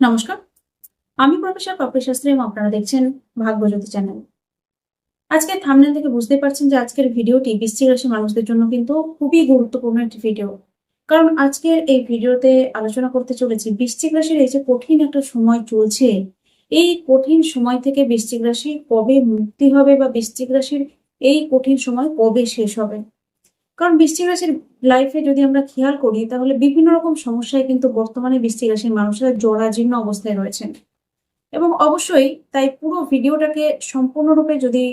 নমস্কার। আমি প্রফেসর কপিল শাস্ত্রী এবং আপনারা দেখছেন ভাগ্যজ্যোতি চ্যানেল। আজকে থামনেল থেকে বুঝতে পারছেন যে আজকের ভিডিওটি বৃশ্চিক রাশি মানুষদের জন্য কিন্তু খুবই গুরুত্বপূর্ণ একটি ভিডিও। কারণ আজকের এই ভিডিওতে আলোচনা করতে চলেছি বৃশ্চিক রাশির এই যে কঠিন একটা সময় চলছে, এই কঠিন সময় থেকে বৃশ্চিক রাশি কবে মুক্তি হবে বা বৃশ্চিক রাশির এই কঠিন সময় কবে শেষ হবে? কারণ বৃশ্চিক রাশির লাইফে যদি আমরা খেয়াল করি, তাহলে বিভিন্ন রকম সমস্যায় কিন্তু বর্তমানে বৃশ্চিক রাশির মানুষরা জরাজীর্ণ অবস্থায় রয়েছেন। এবং অবশ্যই তাই পুরো ভিডিওটাকে সম্পূর্ণরূপে যদি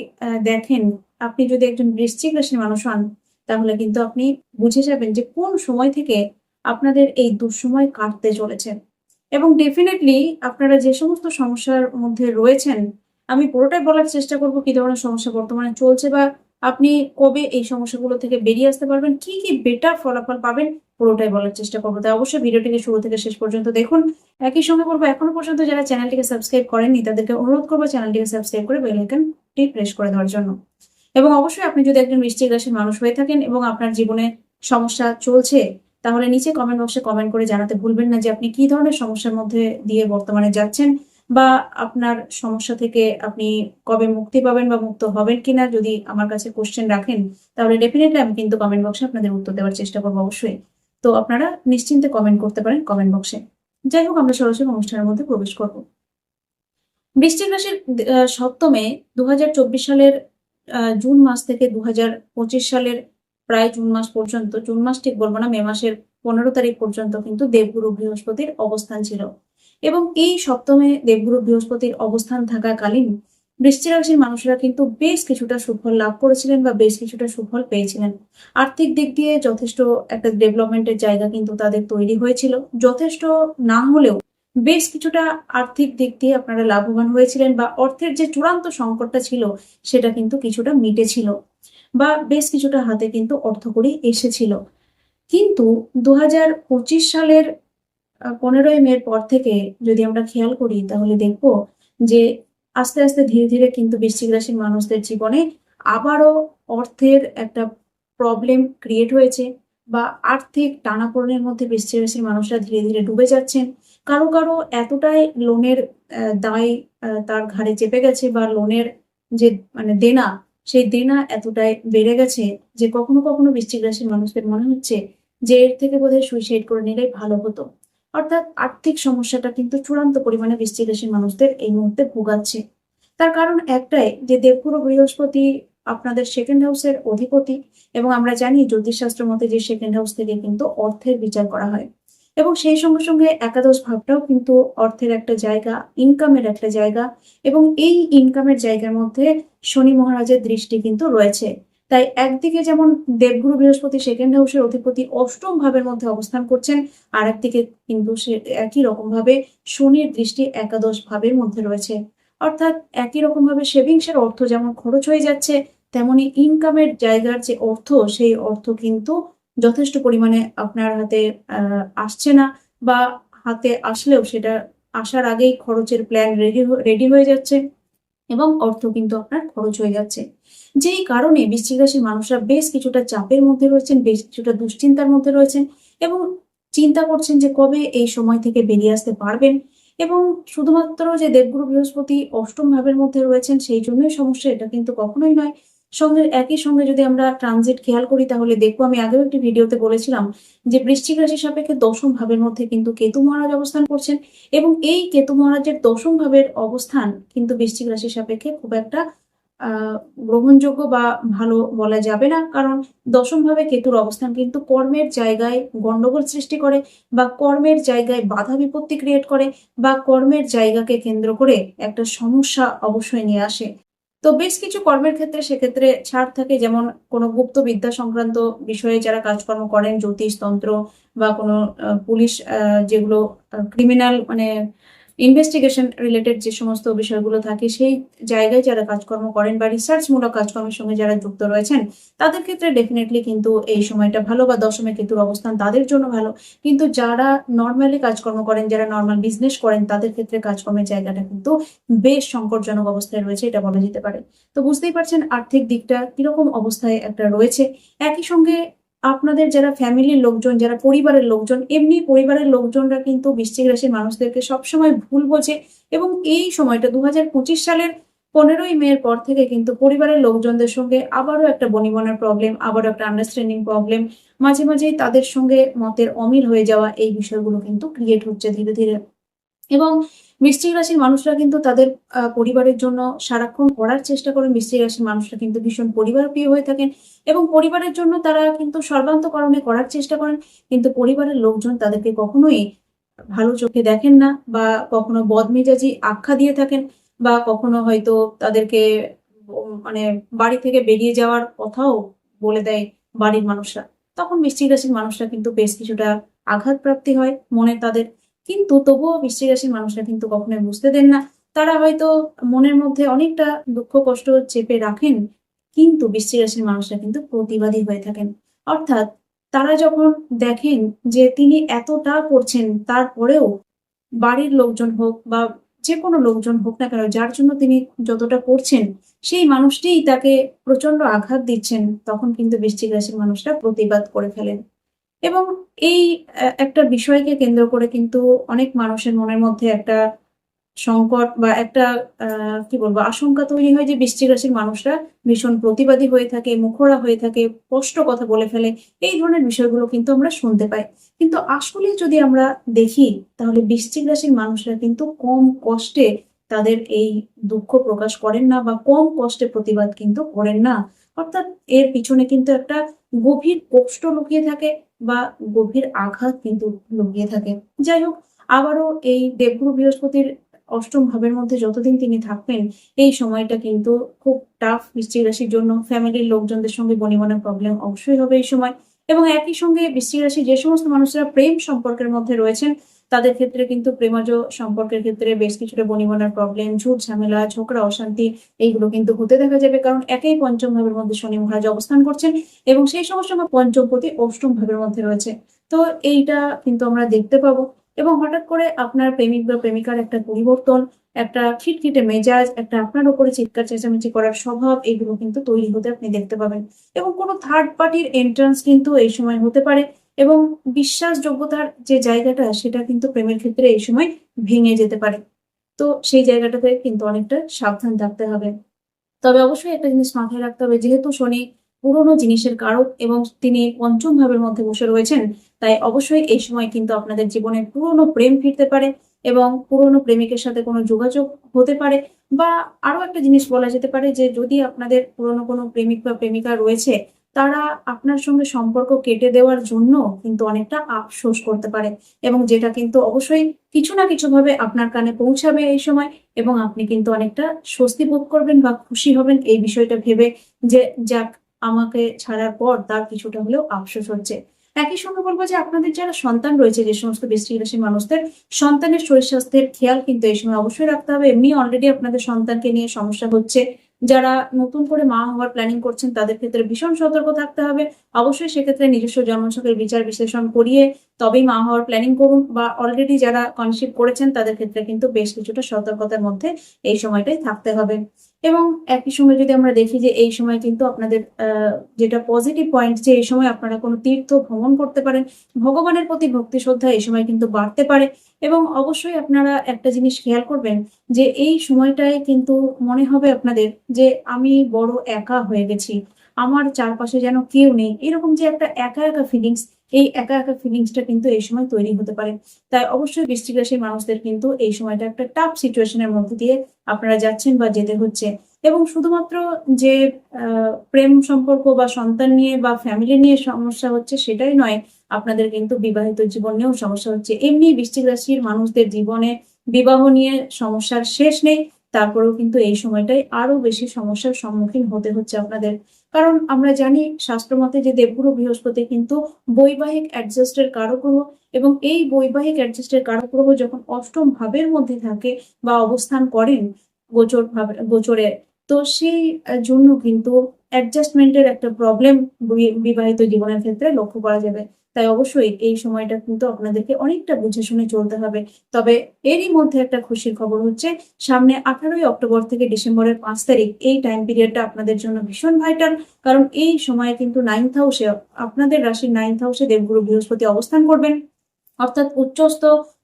দেখেন, আপনি যদি একজন বৃশ্চিক রাশির মানুষ হন, তাহলে কিন্তু আপনি বুঝে যাবেন যে কোন সময় থেকে আপনাদের এই দুঃসময় কাটতে চলেছে। এবং ডেফিনেটলি আপনারা যে সমস্ত সমস্যার মধ্যে রয়েছেন, আমি পুরোটাই বলার চেষ্টা করব কি ধরনের সমস্যা বর্তমানে চলছে বা আপনি কবে এই সমস্যাগুলো থেকে বেরিয়ে আসতে পারবেন? কি কি বেটার ফলাফল পাবেন? পুরোটাই বলার চেষ্টা করব। তাই অবশ্যই ভিডিওটিকে শুরু থেকে শেষ পর্যন্ত দেখুন। একই সঙ্গে বলব, এখনও পর্যন্ত যারা চ্যানেলটিকে সাবস্ক্রাইব করেননি, তাদেরকে অনুরোধ করব চ্যানেলটিকে সাবস্ক্রাইব করে বেল আইকনটি প্রেস করে দেওয়ার জন্য। এবং অবশ্যই আপনি যদি একজন বৃশ্চিক রাশির মানুষ হয়ে থাকেন এবং আপনার জীবনে সমস্যা চলছে, তাহলে নিচে কমেন্ট বক্সে কমেন্ট করে জানাতে ভুলবেন না যে আপনি কি ধরনের সমস্যার মধ্যে দিয়ে বর্তমানে যাচ্ছেন। বা আপনার সমস্যা থেকে আপনি কবে মুক্তি পাবেন বা মুক্ত হবেন কিনা যদি আমার কাছে কোশ্চেন রাখেন, তাহলে ডেফিনেটলি আমি কিন্তু কমেন্ট বক্সে আপনাদের উত্তর দেওয়ার চেষ্টা করব অবশ্যই। তো আপনারা নিশ্চিন্তে কমেন্ট করতে পারেন কমেন্ট বক্সে যাই হোক, আমরা সরাসরি অনুষ্ঠানের মধ্যে প্রবেশ করব। বৃশ্চিক রাশির সপ্তমে দু হাজার চব্বিশ সালের জুন মাস থেকে দু হাজার পঁচিশ সালের প্রায় জুন মাস পর্যন্ত, জুন মাস ঠিক বলব না, মে মাসের পনেরো তারিখ পর্যন্ত কিন্তু দেবগুরু বৃহস্পতির অবস্থান ছিল। এবং এই সপ্তমে দেবগুরু বৃহস্পতির অবস্থান থাকাকালীন বৃশ্চিক রাশির মানুষরা কিন্তু বেশ কিছুটা সুফল লাভ করেছিলেন বা বেশ কিছুটা সুফল পেয়েছিলেন। আর্থিক দিক দিয়ে যথেষ্ট একটা ডেভেলপমেন্টের জায়গা কিন্তু তাদের তৈরি হয়েছিল। যথেষ্ট না হলেও বেশ কিছুটা আর্থিক দিক দিয়ে আপনারা লাভবান হয়েছিলেন বা অর্থের যে চূড়ান্ত সংকটটা ছিল সেটা কিন্তু কিছুটা মিটেছিল বা বেশ কিছুটা হাতে কিন্তু অর্থকড়ি এসেছিল। কিন্তু দু হাজার পঁচিশ সালের পনেরোই মের পর থেকে যদি আমরা খেয়াল করি, তাহলে দেখব যে আস্তে আস্তে ধীরে ধীরে কিন্তু বৃশ্চিক রাশির মানুষদের জীবনে আবারও অর্থের একটা প্রবলেম ক্রিয়েট হয়েছে বা আর্থিক টানাপোড়েনের মধ্যে বৃশ্চিক রাশির মানুষরা ধীরে ধীরে ডুবে যাচ্ছেন। কারও কারও এতটাই লোনের দায় তার ঘাড়ে চেপে গেছে বা লোনের যে মানে দেনা, সেই দেনা এতটাই বেড়ে গেছে যে কখনো কখনো বৃশ্চিক রাশির মানুষদের মনে হচ্ছে যে এর থেকে বোধহয় সুইসাইড করে নিলেই ভালো হতো। অর্থাৎ আর্থিক সমস্যাটা কিন্তু চূড়ান্ত পরিমাণে বৃশ্চিক রাশির মানুষদের এই মুহূর্তে ভোগাচ্ছে। তার কারণ একটাই যে দেবগুরু বৃহস্পতি আপনাদের সেকেন্ড হাউসের অধিপতি এবং আমরা জানি জ্যোতিষশাস্ত্র মতে যে সেকেন্ড হাউস থেকে কিন্তু অর্থের বিচার করা হয়। এবং সেই সঙ্গে সঙ্গে একাদশ ভাবটাও কিন্তু অর্থের একটা জায়গা ইনকামের একটা জায়গা এবং এই ইনকামের জায়গার মধ্যে শনি মহারাজের দৃষ্টি কিন্তু রয়েছে। তাই একদিকে যেমন দেবগুরু বৃহস্পতি সেকেন্ড হাউসের অধিপতি অষ্টম ভাবের মধ্যে অবস্থান করছেন আর একদিকে কিন্তু সে একই রকম ভাবে শনির দৃষ্টি একাদশ ভাবের মধ্যে রয়েছে। অর্থাৎ একই রকম ভাবে সেভিংসের অর্থ যেমন খরচ হয়ে যাচ্ছে, তেমনি ইনকামের জায়গার যে অর্থ, সেই অর্থ কিন্তু যথেষ্ট পরিমাণে আপনার হাতে আসছে না বা হাতে আসলেও সেটা আসার আগেই খরচের প্ল্যান রেডি রেডি হয়ে যাচ্ছে। এবং অর্থ কিন্তু আপনার খরচ হয়ে যাচ্ছে। যেই কারণে বৃশ্চিক রাশির মানুষরা বেশ কিছুটা চাপের মধ্যে রয়েছেন, বেশ কিছুটা দুশ্চিন্তার মধ্যে রয়েছেন এবং চিন্তা করছেন যে কবে এই সময় থেকে বেরিয়ে আসতে পারবেন এবং শুধুমাত্র যে দেবগুরু বৃহস্পতি অষ্টম ভাবের মধ্যে রয়েছেন, সেই জন্যই সমস্যা, এটা কিন্তু কখনোই নয়। সঙ্গে, একই সঙ্গে যদি আমরা ট্রানজিট খেয়াল করি, তাহলে দেখব আমি আগেও একটি ভিডিওতে বলেছিলাম যে বৃশ্চিক রাশির সাপেক্ষে দশম ভাবের মধ্যে কিন্তু কেতু মহারাজ অবস্থান করছেন এবং এই কেতু মহারাজের দশম ভাবের অবস্থান কিন্তু বৃশ্চিক রাশির সাপেক্ষে খুব একটা গ্রহণযোগ্য বা ভালো বলা যাবে না। কারণ দশম ভাবে কেতুর অবস্থান কিন্তু কর্মের জায়গায় গন্ডগোল সৃষ্টি করে বা কর্মের জায়গায় বাধা বিপত্তি ক্রিয়েট করে বা কর্মের জায়গাকে কেন্দ্র করে একটা সমস্যা অবশ্যই নিয়ে আসে। তো বেশ কিছু কর্মের ক্ষেত্রে সেক্ষেত্রে ছাড় থাকে, যেমন কোনো গুপ্ত বিদ্যা সংক্রান্ত বিষয়ে যারা কাজকর্ম করেন, জ্যোতিষ তন্ত্র বা কোনো পুলিশ যেগুলো ক্রিমিনাল মানে ইনভেস্টিগেশন রিলেটেড যে সমস্ত বিষয়গুলো থাকে, সেই জায়গায় যারা কাজকর্ম করেন বা রিসার্চ মূলক কাজকর্মের সঙ্গে যারা যুক্ত রয়েছেন, তাদের ক্ষেত্রে ডেফিনেটলি কিন্তু এই সময়টা ভালো বা দশমে কেতুর অবস্থান তাদের জন্য ভালো। কিন্তু যারা নর্মালি কাজকর্ম করেন, যারা নর্মাল বিজনেস করেন, তাদের ক্ষেত্রে কাজকর্মের জায়গাটা কিন্তু বেশ সংকটজনক অবস্থায় রয়েছে, এটা বলা যেতে পারে। তো বুঝতেই পারছেন আর্থিক দিকটা কীরকম অবস্থায় একটা রয়েছে। একই সঙ্গে আপনাদের যারা ফ্যামিলির লোকজন, যারা পরিবারের লোকজন, এমনি পরিবারের লোকজনরা কিন্তু বৃশ্চিক রাশির মানুষদেরকে সবসময় ভুল বোঝে এবং এই সময়টা দু হাজার পঁচিশ সালের পনেরোই মের পর থেকে কিন্তু পরিবারের লোকজনদের সঙ্গে আবারও একটা বনিবনার প্রবলেম আবারও একটা আন্ডারস্ট্যান্ডিং প্রবলেম মাঝে মাঝেই তাদের সঙ্গে মতের অমিল হয়ে যাওয়া এই বিষয়গুলো কিন্তু ক্রিয়েট হচ্ছে ধীরে ধীরে। এবং বৃশ্চিক রাশির মানুষরা কিন্তু তাদের পরিবারের জন্য সারাক্ষণ করার চেষ্টা করেন বৃশ্চিক রাশির মানুষরা কিন্তু ভীষণ পরিবার প্রিয় হয়ে থাকেন এবং পরিবারের জন্য তারা কিন্তু সর্বান্তকরণে করার চেষ্টা করেন, কিন্তু পরিবারের লোকজন তাদেরকে কখনোই ভালো চোখে দেখেন না বা কখনো বদমেজাজি আখ্যা দিয়ে থাকেন বা কখনো হয়তো তাদেরকে মানে বাড়ি থেকে বেরিয়ে যাওয়ার কথাও বলে দেয় বাড়ির মানুষরা। তখন বৃশ্চিক রাশির মানুষরা কিন্তু বেশ কিছুটা আঘাতপ্রাপ্তি হয় মনে তাদের। কিন্তু তবুও বৃশ্চিক রাশির মানুষরা কিন্তু কখনোই বুঝতে দেন না। তারা হয়তো মনের মধ্যে অনেকটা দুঃখ, কষ্ট চেপে রাখেন, কিন্তু বৃশ্চিক রাশির মানুষরা কিন্তু প্রতিবাদী হয়ে থাকেন। অর্থাৎ তারা যখন দেখেন যে তিনি এতটা করছেন, তারপরেও বাড়ির লোকজন হোক বা যে কোনো লোকজন হোক না কেন, যার জন্য তিনি যতটা করছেন, সেই মানুষটিই তাকে প্রচণ্ড আঘাত দিচ্ছেন, তখন কিন্তু বৃশ্চিক রাশির মানুষরা প্রতিবাদ করে ফেলেন। এবং এই একটা বিষয়কে কেন্দ্র করে কিন্তু অনেক মানুষের মনের মধ্যে একটা সংকট বা একটা কি বলব, আশঙ্কা তৈরি হয় যে বৃশ্চিক রাশির মানুষরা ভীষণ প্রতিবাদী হয়ে থাকে, মুখরা হয়ে থাকে, স্পষ্ট কথা বলে ফেলে। এই ধরনের বিষয়গুলো কিন্তু আমরা শুনতে পাই। কিন্তু আসলে যদি আমরা দেখি, তাহলে বৃশ্চিক রাশির মানুষরা কিন্তু কম কষ্টে তাদের এই দুঃখ প্রকাশ করেন না বা কম কষ্টে প্রতিবাদ কিন্তু করেন না। অর্থাৎ এর পিছনে কিন্তু একটা গভীর কষ্ট লুকিয়ে থাকে বা গভীর আঘাত কিন্তু লুকিয়ে থাকে। যাই হোক, আবারও এই দেবগুরু বৃহস্পতির অষ্টম ভাবের মধ্যে যতদিন তিনি থাকবেন, এই সময়টা কিন্তু খুব টাফ বৃশ্চিক রাশির জন্য ফ্যামিলির লোকজনদের সঙ্গে বনিবনার প্রবলেম অবশ্যই হবে এই সময়। এবং একই সঙ্গে বৃশ্চিক রাশি যে সমস্ত মানুষরা প্রেম সম্পর্কের মধ্যে রয়েছেন তাদের ক্ষেত্রে কিন্তু প্রেমাজ সম্পর্কের ক্ষেত্রে বেশ কিছুটা বনিবনার প্রবলেম ঝুট ঝামেলা, ঝগড়া, অশান্তি, এইগুলো কিন্তু হতে দেখা যাবে। কারণ একই পঞ্চম ভাবের মধ্যে শনি মহারাজ অবস্থান করছেন এবং সেই সমস্ত সঙ্গে পঞ্চম প্রতি অষ্টম ভাবের মধ্যে রয়েছে। তো এইটা কিন্তু আমরা দেখতে পাবো এবং হঠাৎ করে আপনার প্রেমিক বা প্রেমিকার একটা পরিবর্তন, একটা খিটখিটে মেজাজ, একটা আপনার উপরে চিৎকার, চেঁচামেচি করার স্বভাব এগুলো কিন্তু তৈরি হতে আপনি দেখতে পাবেন। এবং কোনো থার্ড পার্টির এন্ট্রান্স কিন্তু এই সময় হতে পারে। এবং বিশ্বাসযোগ্যতার যে জায়গাটা, সেটা কিন্তু প্রেমের ক্ষেত্রে এই সময় ভেঙে যেতে পারে। তো সেই জায়গাটাতে কিন্তু অনেকটা সাবধান থাকতে হবে। তবে অবশ্যই একটা জিনিস মাথায় রাখতে হবে, যেহেতু শনি পুরনো জিনিসের কারক এবং তিনি পঞ্চম ভাবের মধ্যে বসে রয়েছেন, তাই অবশ্যই এই সময় কিন্তু আপনাদের জীবনে পুরনো প্রেম ফিরতে পারে এবং পুরনো প্রেমিকের সাথে কোনো যোগাযোগ হতে পারে। বা আরও একটা জিনিস বলা যেতে পারে যে, যদি আপনাদের পুরনো কোনো প্রেমিক বা প্রেমিকা রয়েছে তারা আপনার সঙ্গে সম্পর্ক কেটে দেওয়ার জন্য কিন্তু অনেকটা আফসোস করতে পারে এবং যেটা কিন্তু অবশ্যই কিছু না কিছু ভাবে আপনার কানে পৌঁছাবে এই সময় এবং আপনি কিন্তু অনেকটা স্বস্তি বোধ করবেন বা খুশি হবেন এই বিষয়টা ভেবে যে যাক, আমাকে ছাড়ার পর তার কিছুটা হলেও আফসোস হচ্ছে। একই সঙ্গে বলব যে আপনাদের যারা সন্তান রয়েছে, যে সমস্ত বৃষ্টিক রাশির মানুষদের, সন্তানের শরীর স্বাস্থ্যের খেয়াল কিন্তু এই সময় অবশ্যই রাখতে হবে। এমনি অলরেডি আপনাদের সন্তানকে নিয়ে সমস্যা হচ্ছে যারা নতুন করে মা হওয়ার প্ল্যানিং করছেন, তাদের ক্ষেত্রে ভীষণ সতর্ক থাকতে হবে। অবশ্যই সেক্ষেত্রে নিজস্ব জন্মছকের বিচার বিশ্লেষণ করিয়ে তবেই মা হওয়ার প্ল্যানিং করুন বা অলরেডি যারা কনসিভ করেছেন, তাদের ক্ষেত্রে কিন্তু বেশ কিছুটা সতর্কতার মধ্যে এই সময়টাই থাকতে হবে। এবং একই সময় যদি আমরা দেখি যে এই সময় কিন্তু আপনাদের যেটা পজিটিভ পয়েন্ট যে এই সময় আপনারা কোনো তীর্থ ভ্রমণ করতে পারেন, ভগবানের প্রতি ভক্তি শ্রদ্ধা এই সময় কিন্তু বাড়তে পারে। এবং অবশ্যই আপনারা একটা জিনিস খেয়াল করবেন যে এই সময়টায় কিন্তু মনে হবে আপনাদের যে আমি বড় একা হয়ে গেছি, আমার চারপাশে যেন কেউ নেই। এরকম যে একটা একা একা ফিলিংস এই একা একা ফিলিংসটা কিন্তু এই সময় তৈরি হতে পারে। তাই অবশ্যই বৃষ্টিক রাশির মানুষদের কিন্তু এই সময়টা একটা টাফ সিচুয়েশনের মধ্যে দিয়ে আপনারা যাচ্ছেন বা যেতে হচ্ছে। এবং শুধুমাত্র যে প্রেম সম্পর্ক বা সন্তান নিয়ে বা ফ্যামিলি নিয়ে সমস্যা হচ্ছে সেটাই নয়, আপনাদের কিন্তু বিবাহিত জীবন নিয়েও সমস্যা হচ্ছে। এমনি বৃষ্টিক রাশির মানুষদের জীবনে বিবাহ নিয়ে সমস্যার শেষ নেই, তারপরেও কিন্তু এই সময়টাই আরও বেশি সমস্যার সম্মুখীন হতে হচ্ছে আপনাদের। কারণ আমরা জানি শাস্ত্রমতে যে দেবগুরু বৃহস্পতি কিন্তু বৈবাহিক অ্যাডজাস্টের কারক গ্রহ এবং এই বৈবাহিক অ্যাডজাস্টের কারক গ্রহ যখন অষ্টম ভাবের মধ্যে থাকে বা অবস্থান করেন গোচর ভাবে, গোচরে তো সেই জন্য কিন্তু অ্যাডজাস্টমেন্টের একটা প্রবলেম বিবাহিত জীবনের ক্ষেত্রে লক্ষ্য করা যাবে। তাই অবশ্যই এই সময়টা কিন্তু আপনাদেরকে অনেকটা বুঝে শুনে চলতে হবে। তবে এরই মধ্যে একটা খুশির খবর হচ্ছে, সামনে আঠারোই অক্টোবর থেকে ডিসেম্বরের পাঁচ তারিখ, এই টাইম পিরিয়ডটা আপনাদের জন্য ভীষণ ভাইটাল কারণ এই সময়ে কিন্তু নাইন্থ হাউসে আপনাদের রাশির নাইন্থ হাউসে দেবগুরু বৃহস্পতি অবস্থান করবেন। অর্থাৎ উচ্চস্থ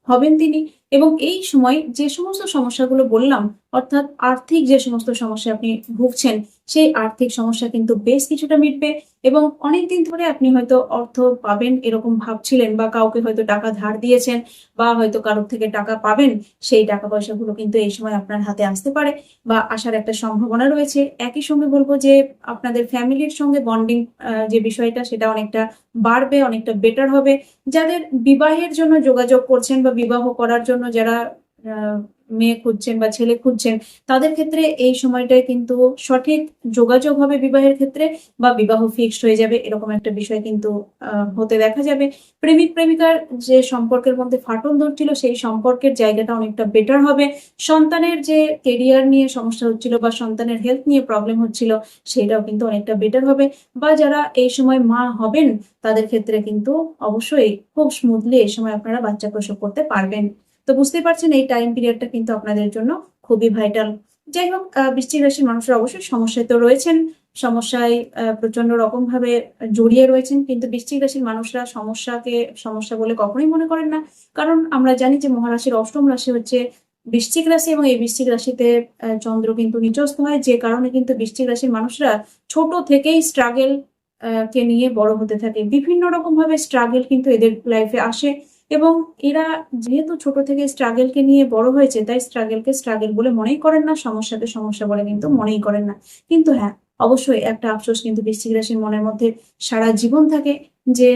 হবেন তিনি। এবং এই সময় যে সমস্ত সমস্যাগুলো বললাম, অর্থাৎ আর্থিক যে সমস্ত সমস্যা আপনি ভুগছেন, সেই আর্থিক সমস্যা কিন্তু বেশ কিছুটা মিটবে এবং অনেকদিন ধরে আপনি হয়তো অর্থ পাবেন এরকম ভাবছিলেন বা কাউকে হয়তো টাকা ধার দিয়েছেন বা হয়তো কারোর থেকে টাকা পাবেন, সেই টাকা পয়সাগুলো কিন্তু এই সময় আপনার হাতে আসতে পারে বা আসার একটা সম্ভাবনা রয়েছে। একই সঙ্গে বলব যে আপনাদের ফ্যামিলির সঙ্গে বন্ডিং যে বিষয়টা, সেটা অনেকটা বাড়বে, অনেকটা বেটার হবে। যাদের বিবাহের জন্য যোগাযোগ করছেন বা বিবাহ করার জন্য যারা আহ, মেয়ে খুঁজছেন বা ছেলে খুঁজছেন তাদের ক্ষেত্রে এই সময়টায় কিন্তু সঠিক যোগাযোগ হবে বিবাহের ক্ষেত্রে বা বিবাহ ফিক্সড হয়ে যাবে এরকম একটা বিষয় কিন্তু হতে দেখা যাবে। প্রেমিক প্রেমিকার যে সম্পর্কের মধ্যে ফাটল ধরছিল সেই সম্পর্কের জায়গাটা অনেকটা বেটার হবে। সন্তানের যে কেরিয়ার নিয়ে সমস্যা হচ্ছিল বা সন্তানের হেলথ নিয়ে প্রবলেম হচ্ছিল সেটাও কিন্তু অনেকটা বেটার হবে। বা যারা এই সময় মা হবেন তাদের ক্ষেত্রে কিন্তু অবশ্যই খুব স্মুথলি এই সময় আপনারা বাচ্চা প্রসব করতে পারবেন। তো বুঝতেই পারছেন, এই টাইম পিরিয়ডটা কিন্তু আপনাদের জন্য খুবই ভাইটাল যাই হোক বৃশ্চিক রাশির মানুষরা অবশ্যই সমস্যায় তো রয়েছেন। সমস্যায় প্রচণ্ড রকম ভাবে জড়িয়ে রয়েছেন, কিন্তু বৃশ্চিক রাশির মানুষরা সমস্যাকে, সমস্যা বলে কখনোই মনে করেন না। কারণ আমরা জানি যে মহারাশির অষ্টম রাশি হচ্ছে বৃশ্চিক রাশি এবং এই বৃশ্চিক রাশিতে চন্দ্র কিন্তু নিচস্থ হয়, যে কারণে কিন্তু বৃশ্চিক রাশির মানুষরা ছোট থেকেই স্ট্রাগেল কে নিয়ে বড় হতে থাকে। বিভিন্ন রকম ভাবে স্ট্রাগেল কিন্তু এদের লাইফে আসে। এবং এরা যেহেতু ছোট থেকে স্ট্রাগেলকে নিয়ে বড় হয়েছে, তাই স্ট্রাগেলকে স্ট্রাগেল বলে মনেই করেন না, সমস্যাকে সমস্যা বলে কিন্তু মনেই করেন না। কিন্তু হ্যাঁ অবশ্যই একটা আফসোস কিন্তু বৃশ্চিক রাশির মনের মধ্যে সারা জীবন থাকে যে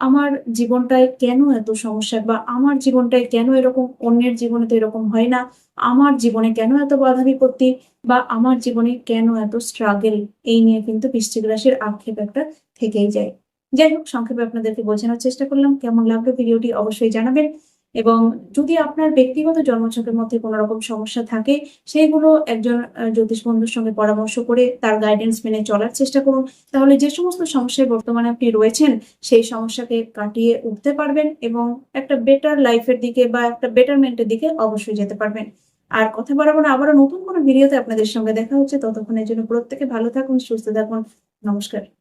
আমার জীবনটায় কেন এত সমস্যা বা আমার জীবনটায় কেন এরকম অন্যের জীবনে তো এরকম হয় না? আমার জীবনে কেন এত বাধা বিপত্তি বা আমার জীবনে কেন এত স্ট্রাগেল এই নিয়ে কিন্তু বৃশ্চিক রাশির আক্ষেপ একটা থেকেই যায়। যাই হোক সংক্ষেপে আপনাদেরকে বোঝানোর চেষ্টা করলাম, কেমন লাগল ভিডিওটি অবশ্যই জানাবেন। এবং যদি আপনার ব্যক্তিগত জন্মছকের মধ্যে কোনো রকম সমস্যা থাকে সেইগুলো একজন জ্যোতিষ বন্ধুর সঙ্গে পরামর্শ করে তার গাইডেন্স মেনে চলার চেষ্টা করুন। তাহলে যে সমস্ত সমস্যায় বর্তমানে আপনি রয়েছেন, সেই সমস্যাকে কাটিয়ে উঠতে পারবেন এবং একটা বেটার লাইফের দিকে বা একটা বেটারমেন্টের দিকে অবশ্যই যেতে পারবেন। আর কথা বাড়াবো না, আবারও নতুন কোনো ভিডিওতে আপনাদের সঙ্গে দেখা হচ্ছে। ততক্ষণের জন্য প্রত্যেকে ভালো থাকুন, সুস্থ থাকুন। নমস্কার।